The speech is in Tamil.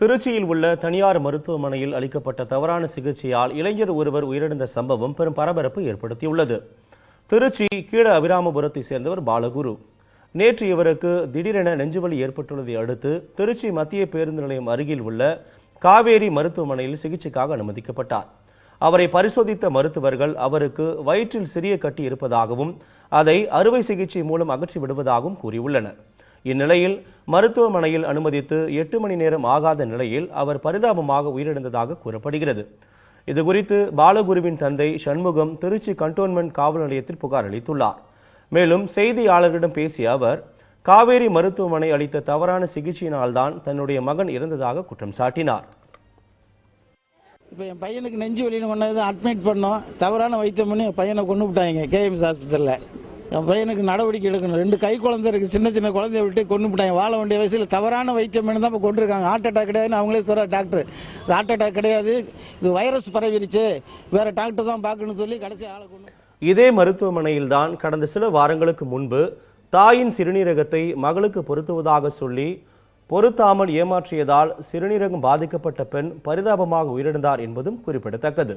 திருச்சியில் உள்ள தனியார் மருத்துவமனையில் அளிக்கப்பட்ட தவறான சிகிச்சையால் இளைஞர் ஒருவர் உயிரிழந்த சம்பவம் பெரும் பரபரப்பு ஏற்படுத்தியுள்ளது. திருச்சி கீழ அபிராமபுரத்தை சேர்ந்தவர் பாலகுரு. நேற்று இவருக்கு திடீரென நெஞ்சுவலி ஏற்பட்டுள்ளதை அடுத்து திருச்சி மத்திய பேருந்து நிலையம் அருகில் உள்ள காவேரி மருத்துவமனையில் சிகிச்சைக்காக அனுமதிக்கப்பட்டார். அவரை பரிசோதித்த மருத்துவர்கள் அவருக்கு வயிற்றில் சிறிய கட்டி இருப்பதாகவும் அதை அறுவை சிகிச்சை மூலம் அகற்றி விடுவதாகவும் கூறியுள்ளனர். இந்நிலையில் மருத்துவமனையில் அனுமதித்து எட்டு மணி நேரம் ஆகாத நிலையில் அவர் பரிதாபமாக உயிரிழந்ததாக கூறப்படுகிறது. இதுகுறித்து பாலகுருவின் தந்தை சண்முகம் திருச்சி கண்டோன்மெண்ட் காவல் நிலையத்தில் புகார் அளித்துள்ளார். மேலும் செய்தியாளர்களிடம் பேசிய அவர் காவேரி மருத்துவமனை அளித்த தவறான சிகிச்சையினால்தான் தன்னுடைய மகன் இறந்ததாக குற்றம் சாட்டினார். இப்போ என் பையனுக்கு நெஞ்சு வலின்னு பண்ணது அட்மிட் பண்ணோம். தவறான வைத்தியம் பண்ணி என் பையனை கொண்டு விட்டாங்க கேஎம்எஸ் ஹாஸ்பிட்டலில் என் பையனுக்கு நடவடிக்கை எடுக்கணும். ரெண்டு கை குழந்தை இருக்கு. சின்ன சின்ன குழந்தைய விட்டு கொண்டு போட்டாங்க வாழ வேண்டிய வயசில் தவறான வைத்தியம் தான் இப்போ கொண்டிருக்காங்க. ஹார்ட் அட்டாக் கிடையாதுன்னு அவங்களே சொல்கிற டாக்டர் ஹார்ட் அட்டாக் கிடையாது. இது வைரஸ் பரவிருச்சு. வேற டாக்டர் தான் பார்க்கணும்னு சொல்லி கடைசி ஆளை கொண்டு இதே மருத்துவமனையில்தான் கடந்த சில வாரங்களுக்கு முன்பு தாயின் சிறுநீரகத்தை மகளுக்கு பொருத்துவதாக சொல்லி பொருத்தாமல் ஏமாற்றியதால் சிறுநீரகம் பாதிக்கப்பட்ட பெண் பரிதாபமாக உயிரிழந்தார் என்பதும் குறிப்பிடத்தக்கது.